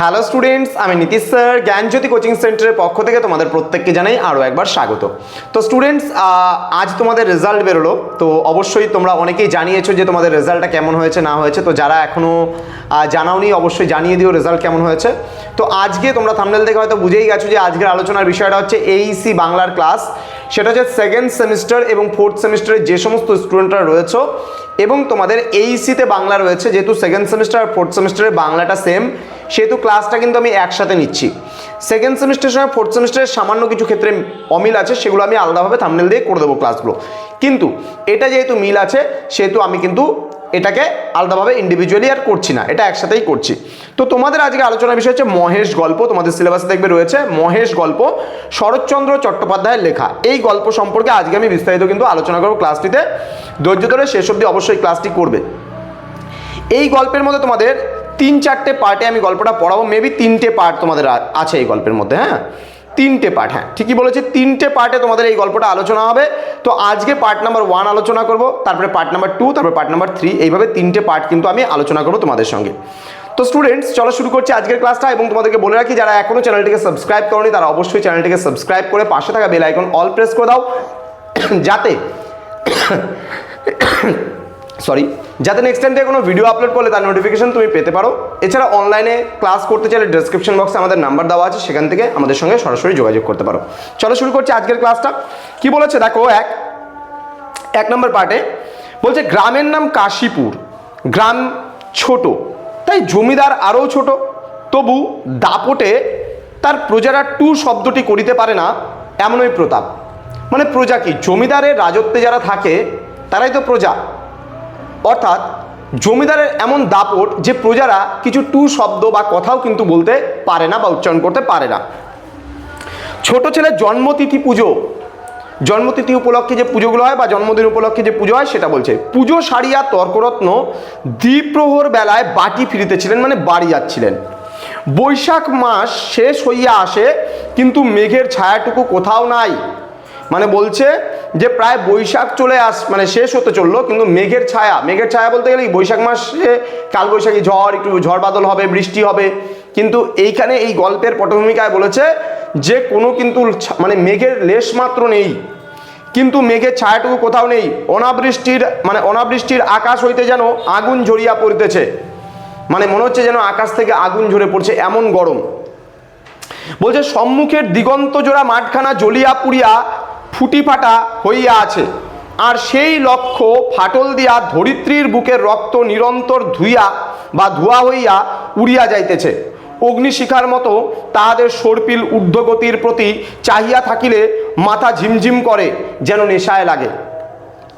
Hello students আমি Nitish sir, জ্ঞানজ্যোতি coaching সেন্টারের পক্ষ থেকে তোমাদের প্রত্যেককে জানাই আরও একবার স্বাগত। তো স্টুডেন্টস আজ তোমাদের রেজাল্ট বেরোলো। তো অবশ্যই তোমরা অনেকেই জানিয়েছো যে তোমাদের রেজাল্টটা কেমন হয়েছে, না হয়েছে। তো যারা এখনও জানাওনি, অবশ্যই জানিয়ে দিও রেজাল্ট কেমন হয়েছে। তো আজকে তোমরা থামনেল থেকে হয়তো বুঝেই গেছো যে আজকের আলোচনার বিষয়টা হচ্ছে এইসি বাংলার ক্লাস সেটা হচ্ছে সেকেন্ড সেমিস্টার এবং ফোর্থ সেমিস্টারের যে সমস্ত স্টুডেন্টরা রয়েছে এবং তোমাদের এইসিতে বাংলা রয়েছে, যেহেতু সেকেন্ড সেমিস্টার আর ফোর্থ সেমিস্টারে বাংলাটা সেম সেহেতু ক্লাসটা কিন্তু আমি একসাথে নিচ্ছি। সেকেন্ড সেমিস্টারের সঙ্গে ফোর্থ সেমিস্টারের সামান্য কিছু ক্ষেত্রে অমিল আছে, সেগুলো আমি আলাদাভাবে থামনেল দিয়ে করে দেবো ক্লাসগুলো কিন্তু এটা যেহেতু মিল আছে, সেহেতু আমি কিন্তু এটাকে আলাদাভাবে ইন্ডিভিজুয়ালি আর করছি না, এটা একসাথেই করছি। তো তোমাদের আজকে আলোচনার বিষয় হচ্ছে মহেশ গল্প, তোমাদের সিলেবাসে দেখবে রয়েছে মহেশ গল্প, শরৎচন্দ্র চট্টোপাধ্যায়ের লেখা। এই গল্প সম্পর্কে আজকে আমি বিস্তারিত কিন্তু আলোচনা করব ক্লাসটিতে ধৈর্য ধরে শেষ অবধি অবশ্যই ক্লাসটি করবে। এই গল্পের মধ্যে তোমাদের তিন চারটে পার্টে আমি গল্পটা পড়াবো মেবি তিনটে পার্ট তোমাদের আছে এই গল্পের মধ্যে হ্যাঁ? তিনটে পার্ট হ্যাঁ ঠিকই বলেছি, তিনটে পার্টে তোমাদের এই গল্পটা আলোচনা হবে। তো আজকে পার্ট নাম্বার ওয়ান আলোচনা করব, তারপরে পার্ট নাম্বার টু তারপরে পার্ট নাম্বার থ্রি এইভাবে তিনটে পার্ট কিন্তু আমি আলোচনা করব তোমাদের সঙ্গে। তো স্টুডেন্টস চলো শুরু করছি আজকের ক্লাসটা এবং তোমাদেরকে বলে রাখি, যারা এখনও চ্যানেলটিকে সাবস্ক্রাইব করনি, তারা অবশ্যই চ্যানেলটিকে সাবস্ক্রাইব করে পাশে থাকা বেল আইকন অল প্রেস করে দাও, যাতে সরি যাতে নেক্সট টাইম থেকে কোনো ভিডিও আপলোড করলে তার নোটিফিকেশন তুমি পেতে পারো। এছাড়া অনলাইনে ক্লাস করতে চাইলে ডেসক্রিপশন বক্সে আমাদের নাম্বার দেওয়া আছে, সেখান থেকে আমাদের সঙ্গে সরাসরি যোগাযোগ করতে পারো। চলো শুরু করছি আজকের ক্লাসটা কি বলেছে? দেখো, এক এক নম্বর পার্টে বলছে, গ্রামের নাম কাশীপুর, গ্রাম ছোট, তাই জমিদার আরও ছোট। তবু দাপটে তার প্রজারা টু শব্দটি করিতে পারে না, এমনই প্রতাপ। মানে প্রজা কি? জমিদারের রাজত্বে যারা থাকে, তারাই তো প্রজা। অর্থাৎ জমিদারের এমন দাপট যে প্রজারা কিছু টু শব্দ বা কথাও কিন্তু বলতে পারে না বা উচ্চারণ করতে পারে না। ছোট ছেলের জন্মতিথি পুজো। জন্মতিথি উপলক্ষে যে পুজোগুলো হয় বা জন্মদিন উপলক্ষে যে পুজো হয় সেটা বলছে, পুজো সারিয়া তর্করত্ন দ্বিপ্রহর বেলায় বাটি ফিরিতেছিলেন মানে বাড়ি যাচ্ছিলেন। বৈশাখ মাস শেষ হইয়া আসে, কিন্তু মেঘের ছায়াটুকু কোথাও নাই। মানে বলছে যে প্রায় বৈশাখ চলে আস মানে শেষ হতে চলল, কিন্তু মেঘের ছায়া মেঘের ছায়া বলতে গেলে বৈশাখ মাসে কালবৈশাখী ঝড়, একটু ঝড় বাদল হবে, বৃষ্টি হবে। কিন্তু এইখানে এই গল্পের পটভূমিকায় বলেছে যে কোনো কিন্তু মানে মেঘের লেশ মাত্র নেই। কিন্তু মেঘের ছায়াটুকু কোথাও নেই। অনাবৃষ্টির মানে অনাবৃষ্টির আকাশ হইতে যেন আগুন ঝরিয়া পড়িতেছে। মানে মনে হচ্ছে যেন আকাশ থেকে আগুন ঝরে পড়ছে এমন গরম। বলছে, সম্মুখের দিগন্ত জোড়া মাঠখানা জ্বলিয়া পুড়িয়া ফুটি ফাটা হইয়া আছে। আর সেই লক্ষ্য ফাটল দিয়া ধরিত্রীর বুকের রক্ত নিরন্তর ধুইয়া বা ধোয়া হইয়া উড়িয়া যাইতেছে। অগ্নিশিখার মতো তাহাদের সর্পিল ঊর্ধ্বগতির প্রতি চাহিয়া থাকিলে মাথা ঝিমঝিম করে যেন নেশায় লাগে।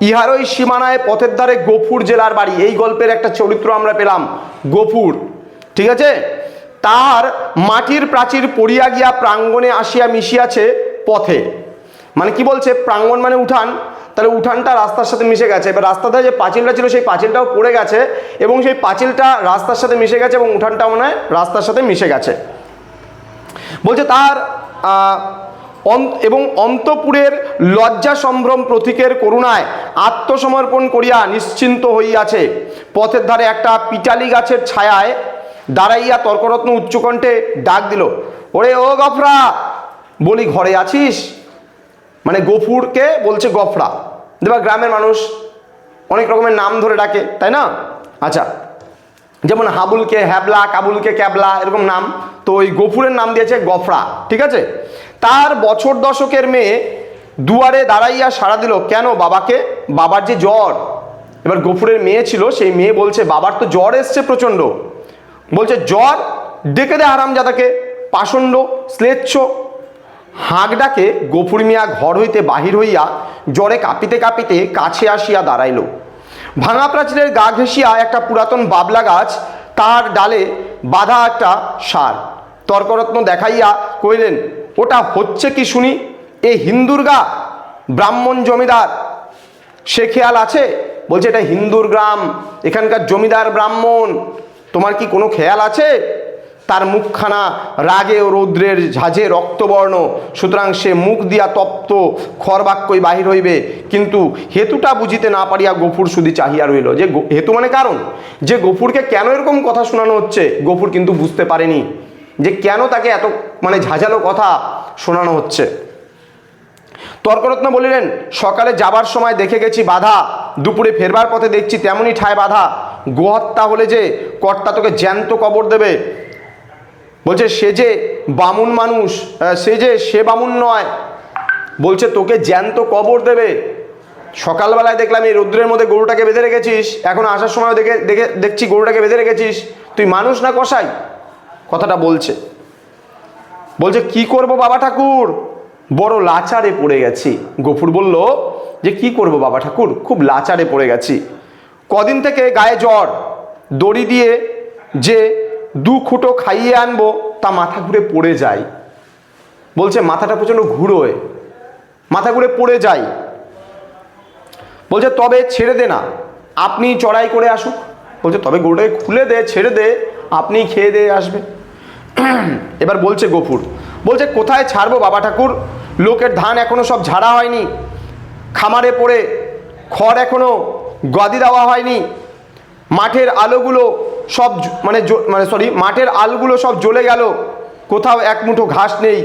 ইহারই সীমানায় পথের ধারে গোফুর জেলার বাড়ি। এই গল্পের একটা চরিত্র আমরা পেলাম, গোফুর। ঠিক আছে? তার মাটির প্রাচীর পড়িয়া গিয়া প্রাঙ্গণে আসিয়া মিশিয়াছে পথে। মানে কি বলছে? প্রাঙ্গণ মানে উঠান। তাহলে উঠানটা রাস্তার সাথে মিশে গেছে। এবার রাস্তাতে যে পাঁচিলটা ছিল, সেই পাঁচিলটাও পড়ে গেছে এবং সেই পাঁচিলটা রাস্তার সাথে মিশে গেছে এবং উঠানটা মনে রাস্তার সাথে মিশে গেছে। বলছে তার এবং অন্তপুরের লজ্জা সম্ভ্রম প্রতীকের করুণায় আত্মসমর্পণ করিয়া নিশ্চিন্ত হইয়াছে। পথের ধারে একটা পিটালি গাছের ছায়ায় দাঁড়াইয়া তর্করত্ন উচ্চকণ্ঠে ডাক দিল, ওরে ও গফরা, বলি ঘরে আছিস? মানে গফুরকে বলছে গফরা। দেবা গ্রামের মানুষ অনেক রকমের নাম ধরে ডাকে, তাই না? আচ্ছা যেমন হাবুলকে হ্যাবলা, কাবুলকে ক্যাবলা, এরকম নাম। তো ওই গফুরের নাম দিয়েছে গফরা, ঠিক আছে? তার বছর দশকের মেয়ে দুয়ারে দাঁড়াইয়া সাড়া দিল, কেন বাবাকে? বাবার যে জ্বর। এবার গফুরের মেয়ে ছিল, সেই মেয়ে বলছে, বাবার তো জ্বর এসছে প্রচণ্ড। বলছে, জ্বর ডেকে দে হারামজাদাকে, পাষণ্ড, শ্লেচ্ছ। হাঁক ডাকে গফুর মিয়া ঘর হইতে বাহির হইয়া জ্বরে কাঁপিতে কাঁপিতে কাছে আসিয়া দাঁড়াইল। ভাঙা প্রাচীরের গা ঘেঁষিয়া একটা পুরাতন বাবলা গাছ তার ডালে বাঁধা একটা সার। তর্করত্ন দেখাইয়া কইলেন ওটা হচ্ছে কি শুনি? এ হিন্দুর গা? ব্রাহ্মণ জমিদার? সে খেয়াল আছে? বলছে, এটা হিন্দুর গ্রাম, এখানকার জমিদার ব্রাহ্মণ। তোমার কি কোনো খেয়াল আছে? তার মুখখানা রাগে ও রৌদ্রের ঝাঁঝে রক্তবর্ণ। সুতরাং সে মুখ দিয়া তপ্ত খরবাক্যই বাহির হইবে। কিন্তু হেতুটা বুঝিতে না পারিয়া গফুর শুধু চাহিয়া রইল। যে হেতু মানে কারণ? যে গফুরকে কেন এরকম কথা শোনানো হচ্ছে? গফুর কিন্তু বুঝতে পারেনি যে কেন তাকে এত মানে ঝাঁঝালো কথা শোনানো হচ্ছে। তর্করত্ন বলিলেন, সকালে যাবার সময় দেখে গেছি বাধা। দুপুরে ফেরবার পথে দেখছি তেমনই ঠায় বাধা। গোহত্যা হলে যে কর্তা তোকে জ্যান্ত কবর দেবে। বলছে, সে যে বামুন মানুষ সে যে, সে বামুন নয়। বলছে, তোকে জ্যান্ত কবর দেবে। সকালবেলায় দেখলাম এই রৌদ্রের মধ্যে গরুটাকে বেঁধে রেখেছিস, এখন আসার সময় দেখে দেখে, দেখছি গরুটাকে বেঁধে রেখেছিস। তুই মানুষ না কষাই কথাটা বলছে। বলছে, কি করব বাবা ঠাকুর? বড় লাচারে পড়ে গেছি। গফুর বলল, যে কি করব বাবা ঠাকুর? খুব লাচারে পড়ে গেছি। কদিন থেকে গায়ে জ্বর, দড়ি দিয়ে যে দু খুঁটো খাইয়ে আনব, তা মাথা ঘুরে পড়ে যায়। বলছে, মাথাটা প্রচণ্ড ঘুরোয়। মাথা ঘুরে পড়ে যায়। বলছে, তবে ছেড়ে দে না, আপনি চড়াই করে আসুক। বলছে, তবে গরুটাকে খুলে দে, ছেড়ে দে, আপনি খেয়ে দিয়ে আসবে এবার বলছে গফুর, বলছে, কোথায় ছাড়বো বাবা ঠাকুর? লোকের ধান এখনও সব ঝাড়া হয়নি। খামারে পড়ে খড় এখনও গদি দেওয়া হয়নি। মাঠের আলোগুলো সব মানে মানে সরি মাঠের আলগুলো সব জ্বলে গেল। কোথাও এক মুঠো ঘাস নেই।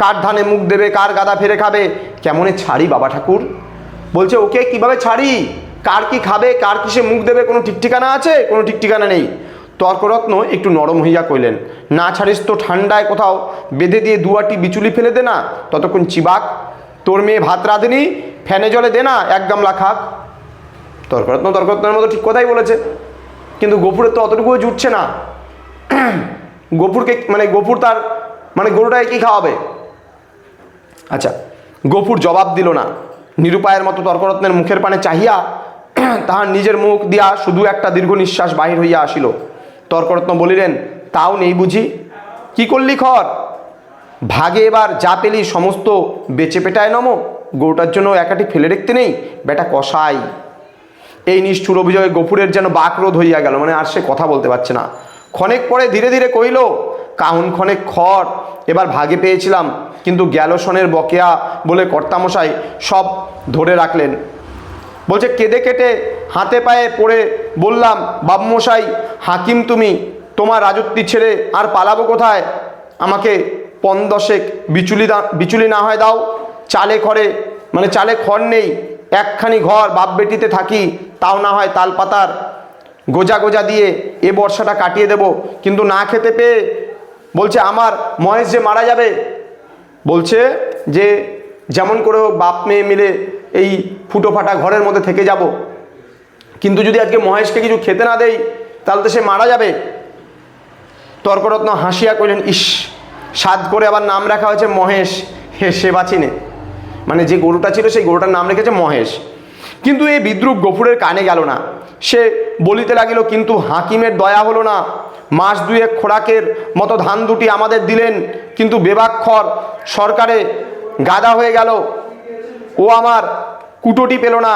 কার ধানে মুখ দেবে, কার গাদা ফেরে খাবে? কেমনে ছাড়ি বাবা ঠাকুর? বলছে, ওকে কীভাবে ছাড়ি? কার কি খাবে, কার কিসে মুখ দেবে, কোনো ঠিক ঠিকানা আছে? কোনো ঠিক ঠিকানা নেই। তর্করত্ন একটু নরম হইয়া কইলেন, না ছাড়িস তো ঠান্ডায় কোথাও বেঁধে দিয়ে দুয়াটি বিচুলি ফেলে দে না, ততক্ষণ চিবাক। তোর মেয়ে ভাত রাঁধেনি, ফ্যানে জলে দে না, এক গামলা খাক। তর্করত্ন তর্করত্নের মতো ঠিক কথাই বলেছে। কিন্তু গফুরের তো অতটুকুও জুটছে না। গফুরকে মানে গফুর তার মানে গরুটাকে কি খাওয়াবে? আচ্ছা গফুর জবাব দিল না। নিরুপায়ের মতো তর্করত্নের মুখের পানে চাহিয়া তাহার নিজের মুখ দিয়া শুধু একটা দীর্ঘ নিঃশ্বাস বাহির হইয়া আসিল। তর্করত্ন বলিলেন, তাও নেই বুঝি? কি করলি খর? ভাগে এবার যা পেলি সমস্ত বেচে পেটায় নমো। গরুটার জন্য একাটি ফেলে রেখতে নেই? বেটা কষাই এই নিষ্ঠুর অভিযোগে গফুরের যেন বাকরোধ হইয়া গেল মানে আর সে কথা বলতে পারছে না। ক্ষণেক পরে ধীরে ধীরে কইল কাহুন ক্ষণেক খড় এবার ভাগে পেয়েছিলাম, কিন্তু গ্যালোসনের বকেয়া বলে কর্তামশাই সব ধরে রাখলেন। বলছে, কেঁদে কেটে হাতে পায়ে পড়ে বললাম, বাবমশাই, হাকিম তুমি, তোমার রাজত্বি ছেড়ে আর পালাবো কোথায়? আমাকে পন দশেক বিচুলি দা, বিচুলি না হয় দাও, চালে খড়ে মানে চালে খড় নেই, একখানি ঘর বাপ বেটিতে থাকি তাও না হয় তাল পাতার গোজা গোজা দিয়ে এ বর্ষাটা কাটিয়ে দেব। কিন্তু না খেতে পেয়ে বলছে, আমার মহেশ যে মারা যাবে? বলছে যে, যেমন করে বাপ মেয়ে মিলে এই ফুটো ফাটা ঘরের মধ্যে থেকে যাব। কিন্তু যদি আজকে মহেশকে কিছু খেতে না দেই, তাহলে তো সে মারা যাবে। তর্করত্ন হাসিয়া কইলেন ইস সাদ করে আবার নাম রাখা হয়েছে মহেশ, হে সে বাঁচিনে মানে যে গরুটা ছিল, সেই গরুটার নাম রেখেছে মহেশ। কিন্তু এই বিদ্রুপ গফুরের কানে গেল না। সে বলিতে লাগিল, কিন্তু হাকিমের দয়া হলো না। মাস দুয়েক খোরাকের মতো ধান দুটি আমাদের দিলেন, কিন্তু বেবাক্ষর সরকারে গাদা হয়ে গেল। ও আমার কুটোটি পেল না।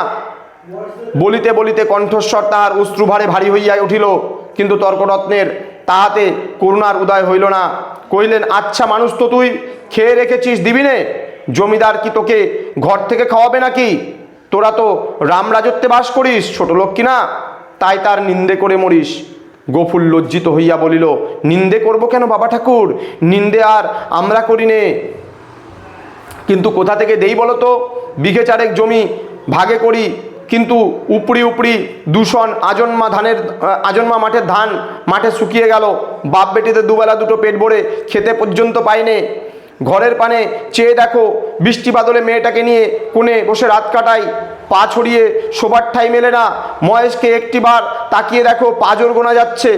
বলিতে বলিতে কণ্ঠস্বর তাহার অশ্রুভারে ভারী হইয়া উঠিল, কিন্তু তর্করত্নের তাহাতে করুণার উদয় হইল না। কইলেন আচ্ছা মানুষ তো তুই, খেয়ে রেখেছিস দিবিনে? জমিদার কি তোকে ঘর থেকে খাওয়াবে নাকি? তোরা তো রাম রাজত্বে বাস করিস, ছোট লোক কি না? তাই তার নিন্দে করে মরিস। গফুর লজ্জিত হইয়া বলিল, নিন্দে করব কেন বাবা ঠাকুর? নিন্দে আর আমরা করি নে। কিন্তু কোথা থেকে দেই বলো তো? বিঘে চারেক জমি ভাগে করি, কিন্তু উপরি উপরি দূষণ, আজন্মা ধানের, আজন্মা মাঠের ধান মাঠে শুকিয়ে গেল। বাপ বেটিতে দুবেলা দুটো পেট ভরে খেতে পর্যন্ত পাইনে ঘরের পানে চেয়ে দেখো, বৃষ্টি বাদলে মেয়েটাকে নিয়ে কোণে বসে রাত কাটাই পা ছড়িয়ে শোবার ঠাই মেলে না। মহেশকে একটিবার তাকিয়ে দেখো, পাজর গোনা যাচ্ছে।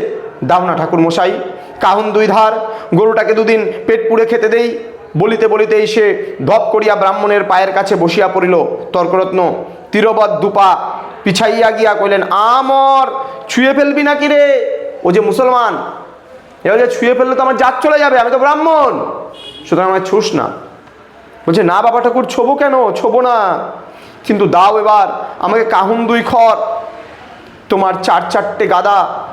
দাও না ঠাকুর মশাই, কাহুন দুই ধার, গরুটাকে দুদিন পেট পুড়ে খেতে দেই। বলিতে বলিতেই সে ধপ করিয়া ব্রাহ্মণের পায়ের কাছে বসিয়া পড়িল। তর্করত্ন তীরবৎ দুপা পিছাইয়া গিয়া কইলেন আমর, ছুঁয়ে ফেলবি নাকি রে? ও যে মুসলমান এবার যে ছুঁয়ে ফেললে তো আমার জাত চলে যাবে, আমি তো ব্রাহ্মণ। সুতরাং আমার ছুস না। বলছে, না বাবা ঠাকুর, ছোবো কেন? ছোবো না। কিন্তু দাও এবার, আমাকে কাহুন দুই খড় তোমার চার চারটে গাদা।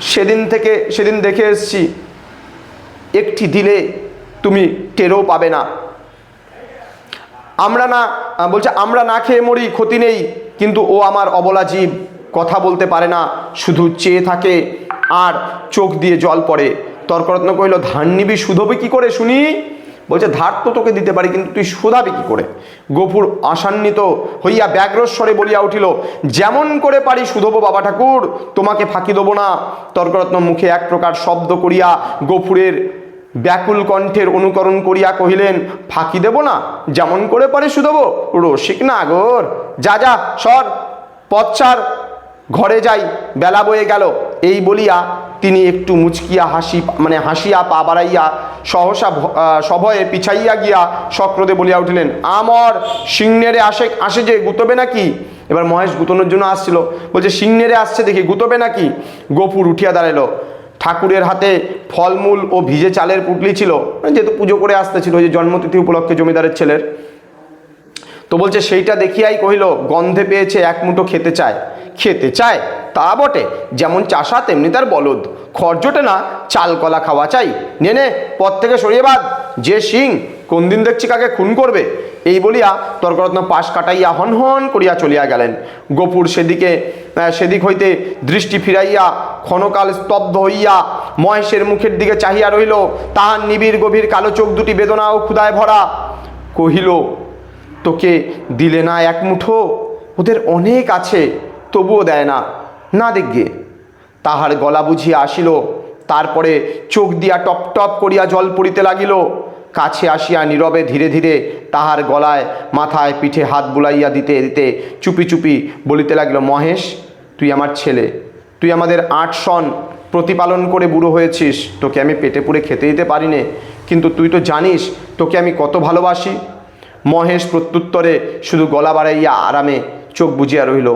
সেদিন থেকে, সেদিন দেখে এসছি। একটি দিলে তুমি টেরও পাবে না। আমরা না বলছে, আমরা না খেয়ে মরি, ক্ষতি নেই। কিন্তু ও আমার অবলা জীব। কথা বলতে পারে না। শুধু চেয়ে থাকে, আর চোখ দিয়ে জল পড়ে। তর্করত্ন কহিল, ধান নিবি, শুধবি কি করে শুনি? বলছে, ধার তো তোকে দিতে পারি, কিন্তু তুই শোধাবি কি করে? গফুর আশান্বিত হইয়া ব্যাগ্রস্বরে বলিয়া উঠিল, যেমন করে পারি শুধবো বাবা ঠাকুর, তোমাকে ফাঁকি দেবো না। তর্করত্ন মুখে এক প্রকার শব্দ করিয়া গফুরের ব্যাকুল কণ্ঠের অনুকরণ করিয়া কহিলেন, ফাঁকি দেব না, যেমন করে পারি শুধবো, রসিক না আগর। যা যা, সর পথচার ঘরে যাই, বেলা বয়ে গেল। এই বলিয়া তিনি একটু মুচকিয়া হাসি মানে হাসিয়া পা বাড়াইয়া সহসা সভয়ে পিছাইয়া গিয়া সক্রদে বলিয়া উঠিলেন, আমর, সিংনেরে আসে আসে যে, গুতবে নাকি? এবার মহেশ গুতনোর জন্য আসছিল, বলছে, সিংনেরে আসছে দেখি, গুতবে নাকি? গোপুর উঠিয়া দাঁড়াল ঠাকুরের হাতে ফলমূল ও ভিজে চালের পুটলি ছিল মানে যেহেতু পুজো করে আসতেছিল, ওই যে জন্মতিথি উপলক্ষে জমিদারের ছেলের। তো বলছে, সেইটা দেখিয়াই কহিল, গন্ধে পেয়েছে, এক মুঠো খেতে চায়। খেতে চায়? তা বটে। যেমন চাষা, তেমনি তার বলদ। খরজোটে না, চাল, কলা খাওয়া চাই। নে নে, পথ থেকে সরিয়ে বাদ। যে সিং কোন দিন দেখছি কাকে খুন করবে? এই বলিয়া তর্করত্ন পাশ কাটাইয়া হন হন করিয়া চলিয়া গেলেন। গোপুর সেদিকে সেদিক হইতে দৃষ্টি ফিরাইয়া ক্ষণকাল স্তব্ধ হইয়া মহেশের মুখের দিকে চাহিয়া রহিল। তাহার নিবিড় গভীর কালো চোখ দুটি বেদনা ও ক্ষুদায় ভরা। কহিল তোকে দিলে না এক মুঠো? ওদের অনেক আছে, তবুও দেয় না। না দেখগে তাহার গলা বুঝিয়া আসিল, তারপরে চোখ দিয়া টপ টপ করিয়া জল পড়িতে লাগিল। কাছে আসিয়া নীরবে ধীরে ধীরে তাহার গলায় মাথায় পিঠে হাত বুলাইয়া দিতে দিতে চুপি চুপি বলিতে লাগিল, মহেশ, তুই আমার ছেলে। তুই আমাদের আট সন, প্রতিপালন করে বুড়ো হয়েছিস। তোকে আমি পেটে পুড়ে খেতে দিতে পারি নে কিন্তু তুই তো জানিস, তোকে আমি কত ভালোবাসি। মহেশ প্রত্যুত্তরে শুধু গলা বাড়াইয়া আরামে চোখ বুঝিয়া রহিল।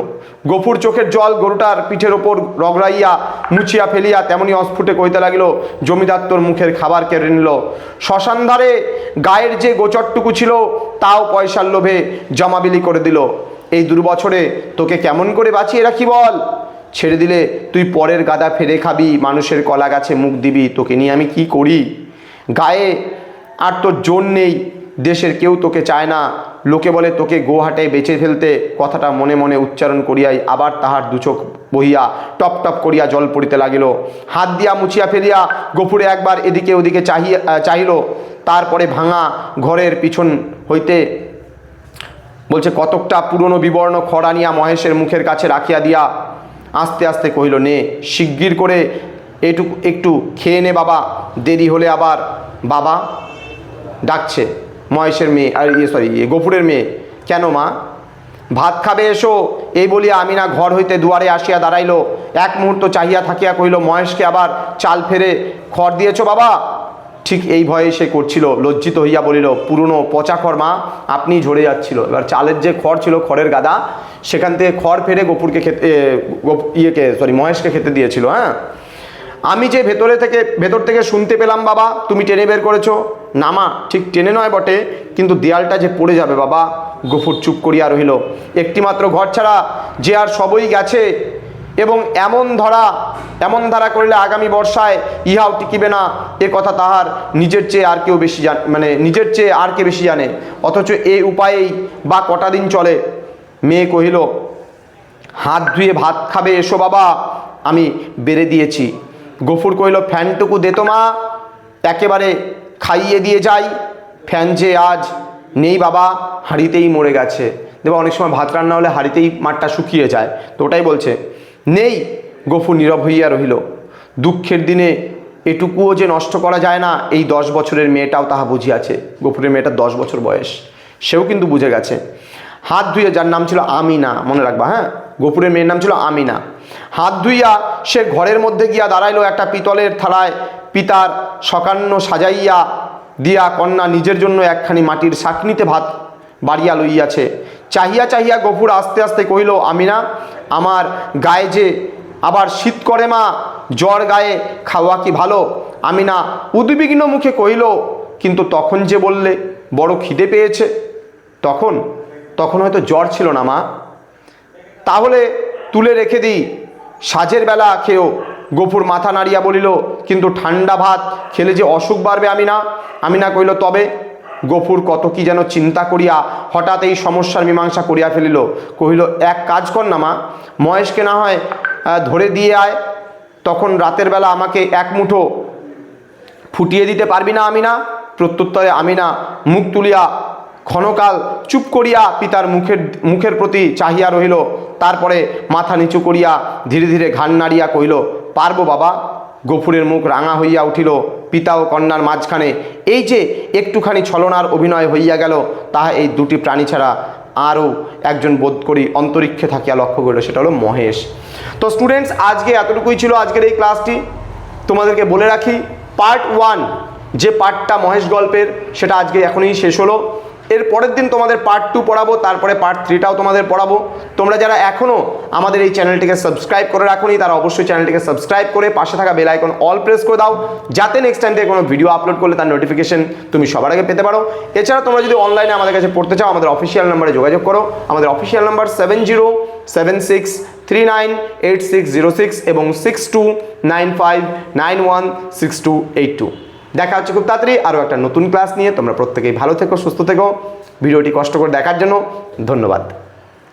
গফুর চোখের জল গরুটার পিঠের ওপর রগড়াইয়া মুছিয়া ফেলিয়া তেমনি অস্ফুটে কইতে লাগিল, জমিদার তোর মুখের খাবার কেড়ে নিল? শ্মশান ধারে গায়ের যে গোচরটুকু ছিল, তাও পয়সার লোভে জমাবিলি করে দিল। এই দুর্বছরে তোকে কেমন করে বাঁচিয়ে রাখি বল? ছেড়ে দিলে তুই পরের গাদা ফেরে খাবি, মানুষের কলা গাছে মুখ দিবি, তোকে নিয়ে আমি কি করি? গায়ে আর তোর জোর নেই দেশের কেউ তোকে চায় না। লোকে বলে, তোকে গোহাটে বেঁচে ফেলতে। কথাটা মনে মনে উচ্চারণ করিয়াই আবার তাহার দুচোখ বহিয়া টপ টপ করিয়া জল পড়িতে লাগিল। হাত দিয়া মুছিয়া ফেলিয়া গোপুরে একবার এদিকে ওদিকে চাহিয়া চাহিল। তারপরে ভাঙা ঘরের পিছন হইতে বলছে, কতকটা পুরনো বিবর্ণ খড় নিয়া মহেশের মুখের কাছে রাখিয়া দিয়া। আস্তে আস্তে কহিল, নে, শিগগির করে এটুকু, একটু খেয়ে নে বাবা। দেরি হলে আবার বাবা ডাকছে। মহেশের মেয়ে, আর ইয়ে সরি গফুরের মেয়ে। কেন মা? ভাত খাবে এসো। এই বলিয়া আমিনা ঘর হইতে দুয়ারে আসিয়া দাঁড়াইল। এক মুহূর্ত চাহিয়া থাকিয়া কহিল, মহেশকে আবার চাল ফেরে খড় দিয়েছ বাবা? ঠিক এই ভয়ে সে করছিল, লজ্জিত হইয়া বলিল, পুরনো পচা খড় মা, আপনি ঝরে যাচ্ছিল। এবার চালের যে খড় ছিল, খড়ের গাদা, সেখান থেকে খড় ফেরে গোপুরকে খেতে ইয়েকে সরি মহেশকে খেতে দিয়েছিল হ্যাঁ? আমি যে ভেতরে থেকে, ভেতর থেকে শুনতে পেলাম বাবা, তুমি টেনে বের করেছ। নামা ঠিক টেনে নয় বটে, কিন্তু দেয়ালটা যে পড়ে যাবে বাবা, গফুর চুপ করিয়া রহিল। একটিমাত্র ঘর ছাড়া যে আর সবই গেছে, এবং এমন ধরা, এমন ধারা করিলে আগামী বর্ষায় ইহাও টিকিবে না, এ কথা তাহার নিজের চেয়ে আর কেউ বেশি জান মানে নিজের চেয়ে আর কে বেশি জানে। অথচ এই উপায়েই বা কটা দিন চলে। মেয়ে কহিল, হাত ধুয়ে ভাত খাবে, এসো বাবা, আমি বেড়ে দিয়েছি। গফুর কহিল, ফ্যানটুকু দে তো মা, একেবারে খাইয়ে দিয়ে যাই। ফ্যান যে আজ নেই বাবা, হাঁড়িতেই মরে গেছে। দেবা, অনেক সময় ভাত রান্না হলে হাঁড়িতেই মাঠটা শুকিয়ে যায়। তো ওটাই বলছে, নেই, গফুর নীরব হইয়া রহিল। দুঃখের দিনে এটুকুও যে নষ্ট করা যায় না, এই দশ বছরের মেয়েটাও তাহা বুঝিয়াছে। গফুরের মেয়েটার দশ বছর বয়স, সেও কিন্তু বুঝে গেছে। হাত ধুয়ে যার নাম ছিল আমিনা, মনে রাখবা হ্যাঁ? গোপুরের মেয়ের নাম ছিল আমিনা। হাত ধুইয়া সে ঘরের মধ্যে গিয়া দাঁড়াইলো একটা পিতলের থালায়। পিতার সকান্ন সাজাইয়া দিয়া কন্যা নিজের জন্য একখানি মাটির সাকনিতে ভাত বাড়িয়া লইয়াছে। চাহিয়া চাহিয়া গফুর আস্তে আস্তে কহিল, আমিনা, আমার গায়ে যে আবার শীত করে মা, জ্বর গায়ে খাওয়া কি ভালো? আমিনা উদ্বিগ্ন মুখে কহিল, কিন্তু তখন যে বললে বড় খিদে পেয়েছে, তখন তখন হয়তো জ্বর ছিল না মা। তাহলে তুলে রেখে দিই। সাজের বেলা খেয়েও গফুর মাথা নাড়িয়া বলিল, কিন্তু ঠান্ডা ভাত খেলে যে অসুখ বাড়বে আমি না? আমি না কইল তবে গফুর কত কি যেন চিন্তা করিয়া হঠাৎ এই সমস্যার মীমাংসা করিয়া ফেলিল। কহিল, এক কাজ কর না মা, মহেশকে না হয় ধরে দিয়ে আয়। তখন রাতের বেলা আমাকে এক মুঠো ফুটিয়ে দিতে পারবি না আমি না প্রত্যুত্তরে আমি না মুখ তুলিয়া ক্ষণকাল চুপ করিয়া পিতার মুখের মুখের প্রতি চাহিয়া রহিল। তারপরে মাথা নিচু করিয়া ধীরে ধীরে ঘান নাড়িয়া কহিল, পারব বাবা। গফুরের মুখ রাঙা হইয়া উঠিল। পিতা ও কন্যার মাঝখানে এই যে একটুখানি ছলনার অভিনয় হইয়া গেল, তাহা এই দুটি প্রাণী ছাড়া আরও একজন বোধ করি অন্তরিক্ষে থাকিয়া লক্ষ্য করিল, সেটা হলো মহেশ। তো স্টুডেন্টস আজকে এতটুকুই ছিল আজকের এই ক্লাসটি তোমাদেরকে বলে রাখি পার্ট ওয়ান যে পার্টটা মহেশ গল্পের, সেটা আজকে এখনই শেষ হলো। এর পরের দিন তোমাদের পার্ট টু পড়াবো, তারপরে পার্ট থ্রিটাও তোমাদের পড়াবো। তোমরা যারা এখনও আমাদের এই চ্যানেলটিকে সাবস্ক্রাইব করে রাখোনি, তারা অবশ্যই চ্যানেলটিকে সাবস্ক্রাইব করে পাশে থাকা বেল আইকন অল প্রেস করে দাও, যাতে নেক্সট টাইম থেকে কোনো ভিডিও আপলোড করলে তার নোটিফিকেশন তুমি সবার আগে পেতে পারো। এছাড়া তোমরা যদি অনলাইনে আমাদের কাছে পড়তে চাও, আমাদের অফিসিয়াল নাম্বারে যোগাযোগ করো। আমাদের official number seven zero seven six three nine eight six zero six এবং six two nine five nine one six two eight two দেখা হচ্ছে খুব তাড়াতাড়ি। আরও একটা নতুন ক্লাস নিয়ে তোমরা প্রত্যেকেই ভালো থেকো, সুস্থ থেকো। ভিডিওটি কষ্ট করে দেখার জন্য ধন্যবাদ।